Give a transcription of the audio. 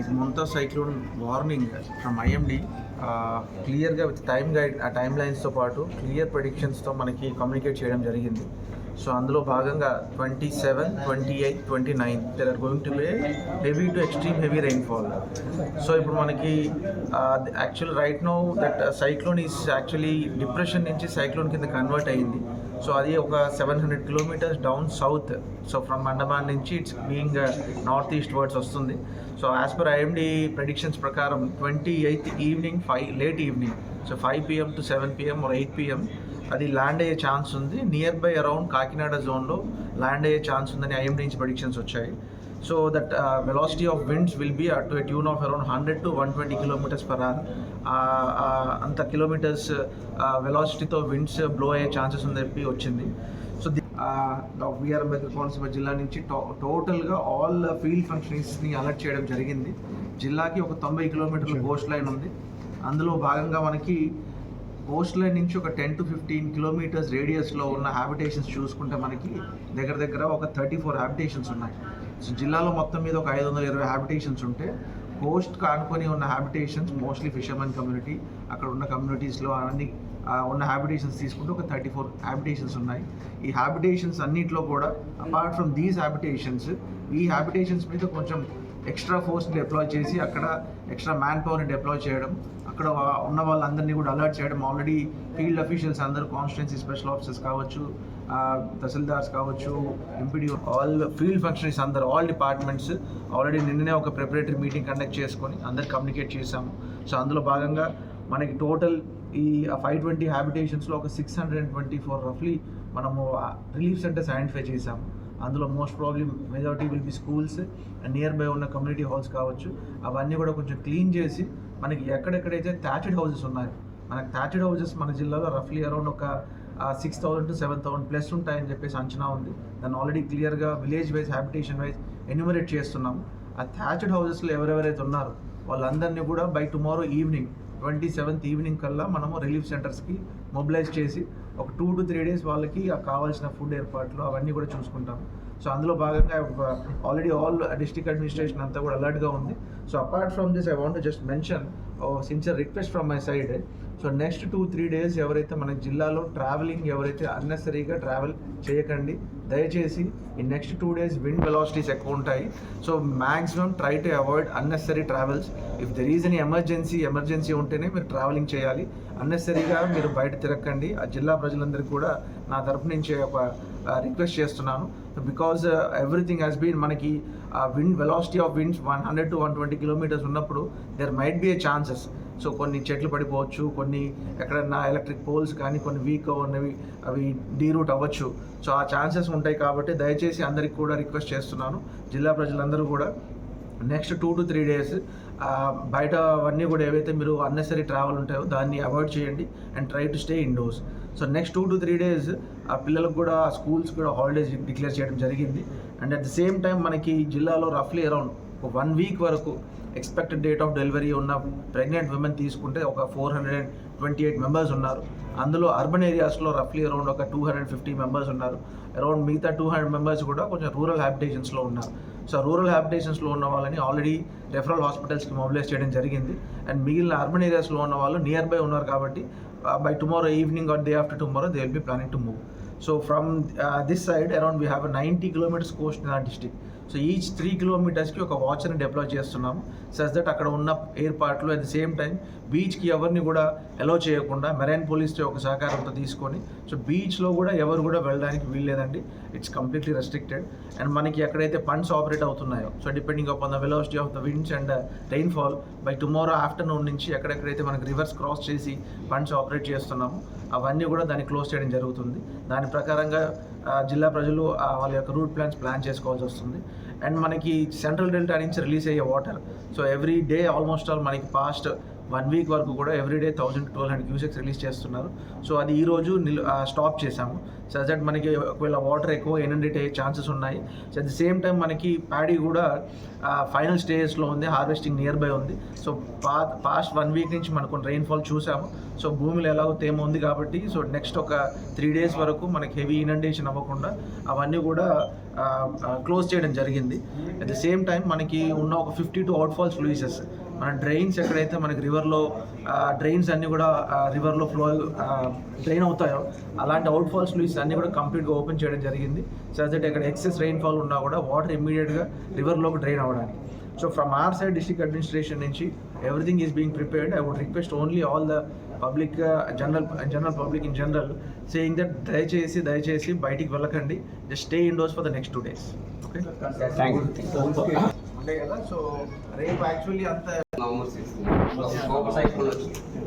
మనకి Montha cyclone warning from IMD క్లియర్గా with time guide ఆ టైం లైన్స్తో పాటు క్లియర్ ప్రెడిక్షన్స్తో మనకి కమ్యూనికేట్ చేయడం జరిగింది. సో అందులో భాగంగా twenty seven twenty eight twenty nine there are going to be heavy to extreme heavy rainfall so ఇప్పుడు మనకి actual right no that cyclone is actually depression నుంచి సైక్లోన్ కింద కన్వర్ట్ అయ్యింది సో అది ఒక seven hundred kilometers down south so from Andaman నుంచి it's being north east wards వస్తుంది. So as per IMD predictions ప్రకారం twenty eighth evening five late evening so five PM to seven PM or eight PM అది land అయ్యే chance ఉంది. Near by around Kakinada జోన్లో land అయ్యే chance ఉందని IMD నుంచి predictions వచ్చాయి. So that velocity of winds will be at a tune of around hundred to one twenty kilometers per hour అంత kilometres వెలాసిటీతో విండ్స్ బ్లో అయ్యే ఛాన్సెస్ ఉందని చెప్పి వచ్చింది. సో విఆర్ అంబేద్కర్ కోనసీమ జిల్లా నుంచి టో టోటల్గా ఆల్ ఫీల్డ్ ఫంక్షన్స్ని అలర్ట్ చేయడం జరిగింది. జిల్లాకి ఒక తొంభై కిలోమీటర్ల కోస్ట్ లైన్ ఉంది. అందులో భాగంగా మనకి కోస్ట్ లైన్ నుంచి ఒక టెన్ టు ఫిఫ్టీన్ కిలోమీటర్స్ రేడియస్లో ఉన్న హ్యాబిటేషన్స్ చూసుకుంటే మనకి దగ్గర దగ్గర ఒక థర్టీ ఫోర్ హ్యాబిటేషన్స్ ఉన్నాయి. సో జిల్లాలో మొత్తం మీద ఒక ఐదు వందల ఇరవై హ్యాబిటేషన్స్ ఉంటే కోస్ట్ ఆనుకొని ఉన్న హ్యాబిటేషన్స్ మోస్ట్లీ ఫిషర్మెన్ కమ్యూనిటీ అక్కడ ఉన్న కమ్యూనిటీస్లో అవన్నీ ఉన్న హ్యాబిటేషన్స్ తీసుకుంటే ఒక థర్టీ ఫోర్ హ్యాబిటేషన్స్ ఉన్నాయి. ఈ హ్యాబిటేషన్స్ అన్నిట్లో కూడా అపార్ట్ ఫ్రమ్ దీస్ హ్యాబిటేషన్స్ ఈ హ్యాబిటేషన్స్ మీద కొంచెం ఎక్స్ట్రా ఫోర్స్ని డిప్లాయ్ చేసి అక్కడ ఎక్స్ట్రా మ్యాన్ పవర్ని డిప్లాయ్ చేయడం ఇక్కడ ఉన్న వాళ్ళందరినీ కూడా అలర్ట్ చేయడం. ఆల్రెడీ ఫీల్డ్ అఫీషియల్స్ అందరూ కాన్స్టిట్యున్సీ స్పెషల్ ఆఫీసర్స్ కావచ్చు తహసీల్దార్స్ కావచ్చు ఎంపీడీ ఆల్ ఫీల్డ్ ఫంక్షనరీస్ అందరు ఆల్ డిపార్ట్మెంట్స్ ఆల్రెడీ నిన్ననే ఒక ప్రిపరేటరీ మీటింగ్ కండక్ట్ చేసుకొని అందరు కమ్యూనికేట్ చేశాము. సో అందులో భాగంగా మనకి టోటల్ ఈ ఫైవ్ ట్వంటీ హ్యాబిటేషన్స్లో ఒక six hundred and twenty four రఫ్లీ మనము రిలీఫ్ సెంటర్స్ ఐడెంటిఫై చేశాము. అందులో most probably majority will be schools and near by ఉన్న కమ్యూనిటీ హాల్స్ కావచ్చు. అవన్నీ కూడా కొంచెం క్లీన్ చేసి మనకి ఎక్కడెక్కడైతే థ్యాచెడ్ హౌసెస్ ఉన్నాయి మనకి థ్యాచెడ్ హౌసెస్ మన జిల్లాలో రఫ్లీ అరౌండ్ ఒక six thousand to seven thousand plus ఉంటాయని చెప్పేసి అంచనా ఉంది. దాన్ని ఆల్రెడీ క్లియర్గా village wise habitation wise enumerate చేస్తున్నాము ఆ థ్యాచెడ్ హౌసెస్లో ఎవరెవరైతే ఉన్నారో వాళ్ళందరినీ కూడా by tomorrow evening twenty seventh evening కల్లా మనము రిలీఫ్ సెంటర్స్కి మొబిలైజ్ చేసి ఒక టూ టు త్రీ డేస్ వాళ్ళకి ఆ కావాల్సిన ఫుడ్ ఏర్పాట్లు అవన్నీ కూడా చూసుకుంటాము. సో అందులో భాగంగా ఆల్రెడీ ఆల్ డిస్ట్రిక్ట్ అడ్మినిస్ట్రేషన్ అంతా కూడా అలర్ట్గా ఉంది. So apart from this I want just mention sincere request from my side so next two three days ఎవరైతే మన జిల్లాలో ట్రావెలింగ్ ఎవరైతే అన్నెసరీగా ట్రావెల్ చేయకండి దయచేసి ఈ next two days wind velocities ఎక్కువ ఉంటాయి. So maximum try to avoid unnecessary travels if there is any emergency emergency ఉంటేనే మీరు ట్రావెలింగ్ చేయాలి. అన్నెసరీగా మీరు బయట తిరగకండి. ఆ జిల్లా ప్రజలందరికీ కూడా నా తరపు నుంచి ఒక రిక్వెస్ట్ చేస్తున్నాను. బికాజ్ ఎవ్రీథింగ్ హ్యాస్ బీన్ మనకి wind velocity of winds one hundred to one twenty kilometers ఉన్నప్పుడు there might be a chances so కొన్ని చెట్లు పడిపోవచ్చు కొన్ని ఎక్కడన్నా ఎలక్ట్రిక్ పోల్స్ కానీ కొన్ని వీక్ ఉన్నవి అవి డీరూట్ అవ్వచ్చు. సో ఆ ఛాన్సెస్ ఉంటాయి కాబట్టి దయచేసి అందరికి కూడా రిక్వెస్ట్ చేస్తున్నాను. జిల్లా ప్రజలందరూ కూడా next two to three days బయట అవన్నీ కూడా ఏవైతే మీరు అన్నెసరీ ట్రావెల్ ఉంటాయో దాన్ని అవాయిడ్ చేయండి and try to stay indoors so next two to three days ఆ పిల్లలకు కూడా స్కూల్స్ కూడా హాలిడేస్ డిక్లేర్ చేయడం జరిగింది. And at the same time మనకి జిల్లాలో రఫ్లీ అరౌండ్ ఒక వన్ వీక్ వరకు ఎక్స్పెక్టెడ్ డేట్ ఆఫ్ డెలివరీ ఉన్న ప్రెగ్నెంట్ విమెన్ తీసుకుంటే ఒక four hundred and twenty eight members ఉన్నారు. అందులో అర్బన్ ఏరియాస్లో రఫ్లీ అరౌండ్ ఒక టూ హండ్రెడ్ ఫిఫ్టీ మెంబర్స్ ఉన్నారు. అరౌండ్ మిగతా టూ హండ్రెడ్ మెంబర్స్ కూడా కొంచెం రూరల్ హ్యాబిటేషన్స్లో ఉన్నారు. సో రూరల్ హ్యాబిటేషన్స్లో ఉన్న వాళ్ళని ఆల్రెడీ రెఫరల్ హాస్పిటల్స్కి మొబిలైజ్ చేయడం జరిగింది. అండ్ మిగిలిన అర్బన్ ఏరియాస్లో ఉన్న వాళ్ళు నియర్ బై ఉన్నారు కాబట్టి by tomorrow evening or day after tomorrow they will be planning to move so from this side around we have ninety kilometers coast in our district so each three కిలోమీటర్స్కి ఒక వాచ్ని deploy చేస్తున్నాము సస్ that అక్కడ ఉన్న ఏర్పాట్లు at the same time బీచ్కి ఎవరిని కూడా అలో చేయకుండా marine పోలీస్తో ఒక సహకారంతో తీసుకొని సో బీచ్లో కూడా ఎవరు కూడా వెళ్ళడానికి వీల్లేదండి. ఇట్స్ కంప్లీట్లీ రెస్ట్రిక్టెడ్ అండ్ మనకి ఎక్కడైతే పండ్స్ ఆపరేట్ అవుతున్నాయో so depending upon the velocity of the winds and rainfall by tomorrow afternoon నుంచి ఎక్కడెక్కడైతే మనకి రివర్స్ క్రాస్ చేసి ఫండ్స్ ఆపరేట్ చేస్తున్నాము అవన్నీ కూడా దాన్ని క్లోజ్ చేయడం జరుగుతుంది. దాని ప్రకారంగా జిల్లా ప్రజలు వాళ్ళ యొక్క రూట్ ప్లాన్స్ ప్లాన్ చేసుకోవాల్సి వస్తుంది. అండ్ మనకి సెంట్రల్ డెల్టా నుంచి రిలీజ్ అయ్యే water. So every day almost all మనకి పాస్ట్ వన్ వీక్ వరకు కూడా every day thousand twelve hundred cusecs release చేస్తున్నారు. సో అది ఈ రోజు నిల్ స్టాప్ చేశాము. సో దట్ మనకి ఒకవేళ వాటర్ ఎక్కువ ఎనండేట్ అయ్యే ఛాన్సెస్ ఉన్నాయి. So at the same time మనకి ప్యాడీ కూడా ఫైనల్ స్టేజెస్లో ఉంది హార్వెస్టింగ్ నియర్ బై ఉంది. So pa past one week నుంచి మనకు రెయిన్ఫాల్ చూసాము. సో భూమిలో ఎలాగో తేమ ఉంది కాబట్టి సో నెక్స్ట్ ఒక త్రీ డేస్ వరకు మనకి హెవీ ఇనండేషన్ అవ్వకుండా అవన్నీ కూడా క్లోజ్ చేయడం జరిగింది. అట్ ద సేమ్ టైం మనకి ఉన్న ఒక fifty two out falls sluices. మన డ్రైన్స్ ఎక్కడైతే మనకి రివర్లో డ్రైన్స్ అన్నీ కూడా రివర్లో ఫ్లో డ్రైన్ అవుతాయో అలాంటి అవుట్ ఫాల్స్ లూయిస్ అన్నీ కూడా కంప్లీట్గా ఓపెన్ చేయడం జరిగింది. సో దట్ ఇక్కడ ఎక్సెస్ రెయిన్ఫాల్ ఉన్నా కూడా వాటర్ ఇమ్మీడియట్గా రివర్లోకి డ్రైన్ అవ్వడానికి. So from our side district administration నుంచి everything is being prepared I would request only all the public general general public in general saying that దయచేసి దయచేసి బయటికి వెళ్ళకండి. Just stay indoors for the next two days okay so రేపు actually అంత November sixth super cyclone వచ్చింది